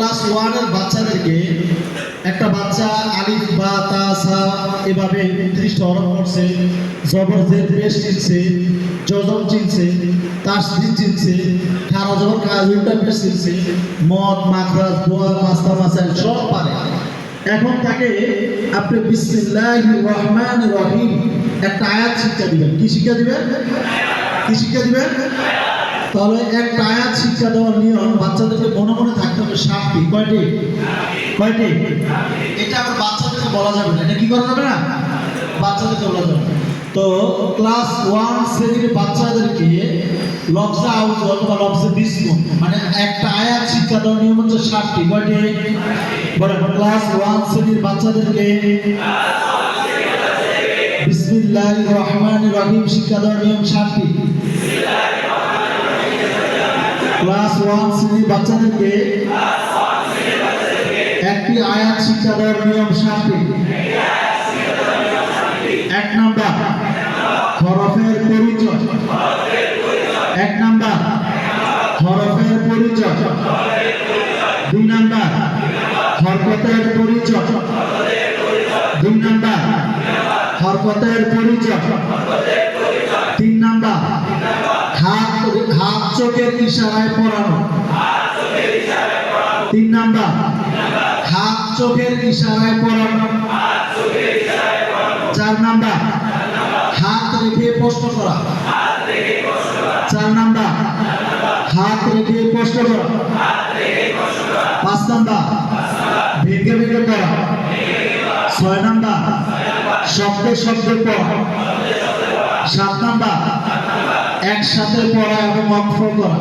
Class ওয়ানের বাচ্চাদেরকে একটা বাচ্চা আলিফ বা তা, সা এভাবে উনত্রিশটা হরফ পড়ছে জবর পেশ চিনছে জজম চিনছে তাসদিদ চিনছে খারা জবর কাজ উল্টা চিনছে, মদ, মাখরাজ, দোয়া মাস্তা মাসাইল সব পারে। এখন তাকে আপনি বিসমিল্লাহির রহমানির রহিম একটা আয়াত শিক্ষা দিবেন। কি শিক্ষা দিবেন? কি শিক্ষা দিবেন? তাহলে একটা আয়াত শিক্ষা দেওয়ার নিয়ম, বাচ্চাদেরকে মনে মনে থাকতে হবে সাতটি। কয়টি? কয়টি? এটা আবার বাচ্চাদেরকে বলা যাবে না। এটা কি করা যাবে না? বাচ্চাদেরকে বলা যাবে তো ক্লাস ওয়ান শ্রেণির বাচ্চাদেরকে লফজে আউজ অথবা লফজে বিসমু মানে একটা আয়াত শিক্ষা দেওয়ার নিয়ম হচ্ছে সাতটি। কয়টি? বলেন, ক্লাস ওয়ান শ্রেণির বাচ্চাদেরকে বিসমিল্লাহির রহমানির রহিম শিক্ষা দেওয়ার নিয়ম সাতটি। বাচ্চাদেরকে একটি আয়াত শিক্ষা দেওয়ার নিয়ম সাতটি। এক নাম্বার, হরফের পরিচয়। এক নাম্বার, হরফের পরিচয়। দুই নাম্বার, হরকতের পরিচয়। দুই নাম্বার, হরকতের পরিচয়। হাত চোখের ইশারায় পড়ানো। তিন নাম্বার হাত চোখের ইশারায় পড়ানো। চার নাম্বার, হাত রেখে প্রশ্ন করা। চার নাম্বার, হাত রেখে প্রশ্ন করা। পাঁচ নাম্বার, ভেঙে ভেঙে পড়া। ছয় নাম্বার, শব্দে শব্দে পড়া। সাত নাম্বার একসাথে পড়া এবং অক্ষ করা।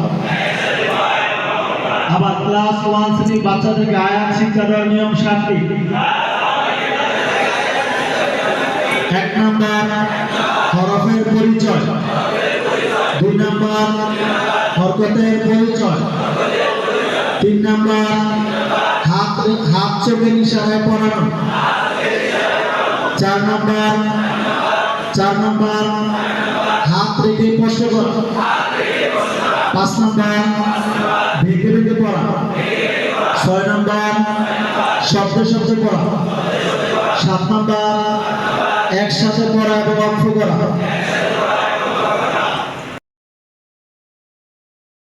আবার ক্লাস ওয়ান শ্রেণির বাচ্চাদেরকে আয়াত শিক্ষা দেওয়ার নিয়ম সাতটি। এক নম্বর, হরফের পরিচয়। দুই নাম্বার, হরকতের পরিচয়। তিন নাম্বার, হাত হাত চোখের ইশারায় পড়ানো। চার নম্বর, চার নাম্বার হাত রেখে প্রশ্ন করা। পাঁচ নম্বর ভেঙে ভেঙে পড়া। ছয় নম্বর, শব্দ শব্দে পড়া। সাত নম্বর, একসাথে পড়া এবং অর্থ করা।